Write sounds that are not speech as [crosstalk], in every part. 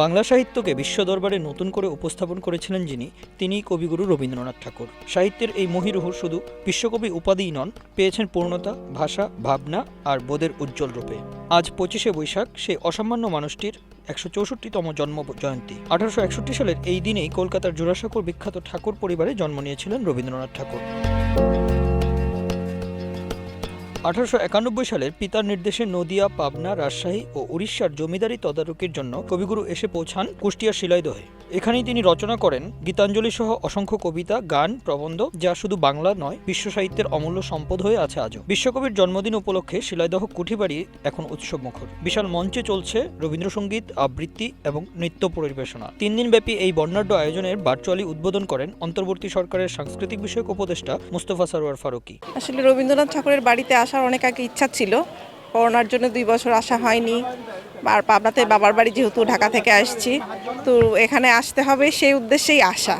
বাংলা সাহিত্যকে বিশ্ব দরবারে নতুন করে উপস্থাপন করেছিলেন যিনি তিনি কবিগুরু রবীন্দ্রনাথ ঠাকুর। সাহিত্যের এই মহিরুহ শুধু বিশ্বকবি উপাধিই নন, পেয়েছেন পূর্ণতা, ভাষা, ভাবনা আর বোধের উজ্জ্বল রূপে। আজ পঁচিশে বৈশাখ, সেই অসামান্য মানুষটির একশো চৌষট্টিতম জন্ম জয়ন্তী। আঠারোশো একষট্টি সালের এই দিনেই কলকাতার জোড়াসাঁকোর বিখ্যাত ঠাকুর পরিবারে জন্ম নিয়েছিলেন রবীন্দ্রনাথ ঠাকুর। আঠারোশো সালের পিতার নির্দেশে নদিয়া, পাবনা, রাজশাহী ও উড়িষ্যার জমিদারি তদারকির জন্য কবিগুরু এসে পৌঁছান কুষ্টিয়ার শিলাইদহে। এখানেই তিনি রচনা করেন গীতাঞ্জলি সহ অসংখ্য কবিতা, গান, প্রবন্ধ, যা শুধু বাংলা নয়, বিশ্ব সাহিত্যের অমূল্য সম্পদ হয়ে আছে আজও। বিশ্বকবির জন্মদিন উপলক্ষে শিলাইদহ কুঠিবাড়ি এখন উৎসব মুখর বিশাল মঞ্চে চলছে রবীন্দ্রসঙ্গীত, আবৃত্তি এবং নৃত্য পরিবেশনা। তিন দিনব্যাপী এই বর্ণাঢ্য আয়োজনের ভার্চুয়ালি উদ্বোধন করেন অন্তর্বর্তী সরকারের সাংস্কৃতিক বিষয়ক উপদেষ্টা মুস্তফা সারোয়ার ফারুকী। আসলে রবীন্দ্রনাথ ঠাকুরের বাড়িতে আসার অনেক আগে ইচ্ছা ছিল। করোনার জন্য দুই বছর আসা হয়নি। আর পাবনাতে বাবার বাড়ি যেহেতু ঢাকা থেকে আসছি, তো এখানে আসতে হবে সেই উদ্দেশ্যেই আসা।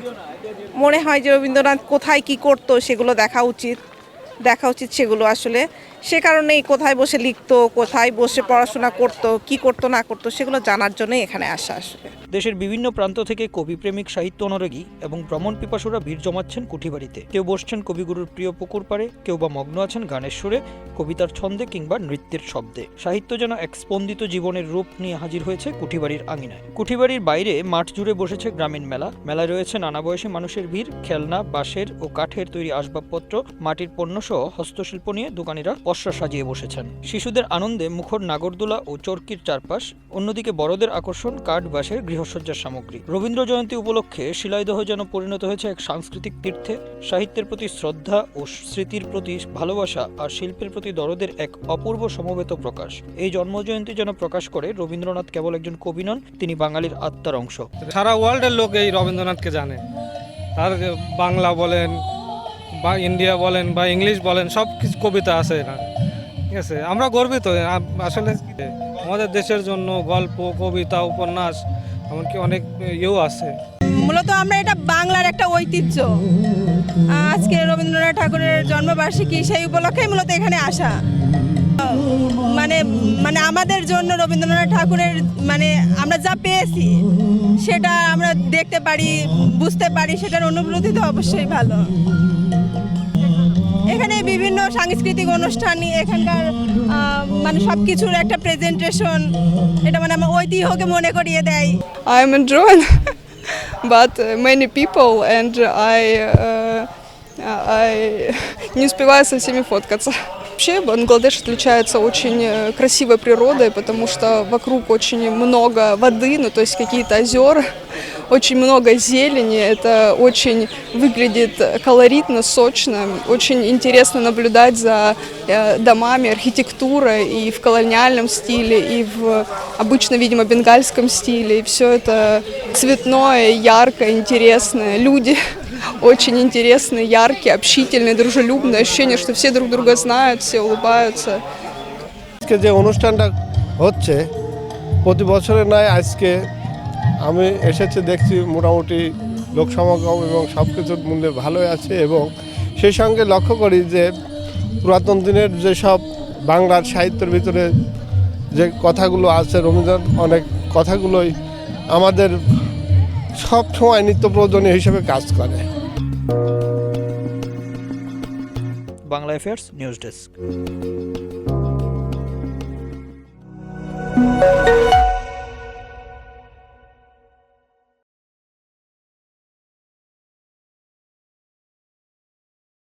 মনে হয় যে রবীন্দ্রনাথ কোথায় কি করতো সেগুলো দেখা উচিত। দেখা উচিত সেগুলো আসলে। সে কারণেই কোথায় বসে লিখতো, কোথায় বসে পড়াশোনা করতো, কি করতো, না করতো, সেগুলো জানার জন্যই এখানে আসা আসলে দেশের বিভিন্ন প্রান্ত থেকে কবি প্রেমিক সাহিত্য অনুরাগী এবং ভ্রমণ পিপাসুরা ভিড় জমাচ্ছেন কুঠিবাড়িতে। কেউ বসছেন কবিগুরুর প্রিয় পুকুর পাড়ে, কেউ বা মগ্ন আছেন গানের সুরে কবিতার ছন্দে কিংবা নৃত্যের শব্দে। সাহিত্য যেন এক স্পন্দিত জীবনের রূপ নিয়ে হাজির হয়েছে কুঠিবাড়ির আঙিনায়। কুঠিবাড়ির বাইরে মাঠ জুড়ে বসেছে গ্রামীণ মেলা। মেলায় রয়েছে নানা বয়সী মানুষের ভিড়, খেলনা, বাঁশের ও কাঠের তৈরি আসবাবপত্র, মাটির পণ্য সহ হস্তশিল্প নিয়ে দোকানিরা পসরা সাজিয়ে বসেছেন। শিশুদের আনন্দে মুখর নাগরদোলা ও চরকির চারপাশ, অন্যদিকে বড়দের আকর্ষণ, কাঠ বাঁশের গৃহসজ্জার সামগ্রী। রবীন্দ্র জয়ন্তী উপলক্ষে শিলাইদহ যেন পরিণত হয়েছে এক সাংস্কৃতিক তীর্থে। সাহিত্যের প্রতি শ্রদ্ধা ও স্মৃতির প্রতি ভালোবাসা আর শিল্পের প্রতি দরদের এক অপূর্ব সমবেত প্রকাশ। এই জন্মজয়ন্তী যেন প্রকাশ করে, রবীন্দ্রনাথ কেবল একজন কবি নন, তিনি বাঙালির আত্মার অংশ। সারা ওয়ার্ল্ডের লোক এই রবীন্দ্রনাথকে জানে। তার বাংলা বলেন বা ইন্ডিয়া বলেন বা ইংলিশ বলেন, সব কিছু কবিতা আছে এখানে ঠিক আছে? আমরা গর্বিত। আসলে আমাদের দেশের জন্য গল্প, কবিতা, উপন্যাস, এমনকি অনেক ইয়েও আছে। মূলত আমরা এটা বাংলার একটা ঐতিহ্য। আজকে রবীন্দ্রনাথ ঠাকুরের জন্মবার্ষিকী সেই উপলক্ষে মূলত এখানে আসা। মানে মানে আমাদের জন্য রবীন্দ্রনাথ ঠাকুরের মানে আমরা যা পেয়েছি, সেটা আমরা দেখতে পারি, বুঝতে পারি, সেটার অনুভূতি তো অবশ্যই ভালো। এখানে বিভিন্ন সাংস্কৃতিক অনুষ্ঠান এখানকার আহ, মানে সব কিছুর একটা প্রেজেন্টেশন এটা মানে আমার ঐতিহ্যকে মনে করিয়ে দেয় I'm enjoying, but uh, many people and I uh, I [laughs] не успеваю со всеми фоткаться. Вообще Бангладеш отличается очень э, красивой природой, потому что вокруг очень много воды, ну то есть какие-то озера, очень много зелени, это очень выглядит колоритно, сочно, очень интересно наблюдать за э, домами, архитектурой и в колониальном стиле, и в обычно, видимо, бенгальском стиле, и все это цветное, яркое, интересное, люди [laughs] очень интересные, яркие, общительные, дружелюбные, ощущение, что все друг друга знают, все улыбаются. আজকে যে অনুষ্ঠানটা হচ্ছে প্রতি বছরের নয় আজকে আমি এসেছে, দেখছি মোটামুটি লোক সমাগম এবং সব কিছুর মূল্যে ভালোই আছে এবং সেই সঙ্গে লক্ষ্য করি যে পুরাতন দিনের যেসব বাংলার সাহিত্যের ভিতরে যে কথাগুলো আছে রবীন্দ্রনাথ অনেক কথাগুলোই আমাদের সব সময় নিত্য প্রয়োজনীয় হিসেবে কাজ করে। Bangla affairs news desk.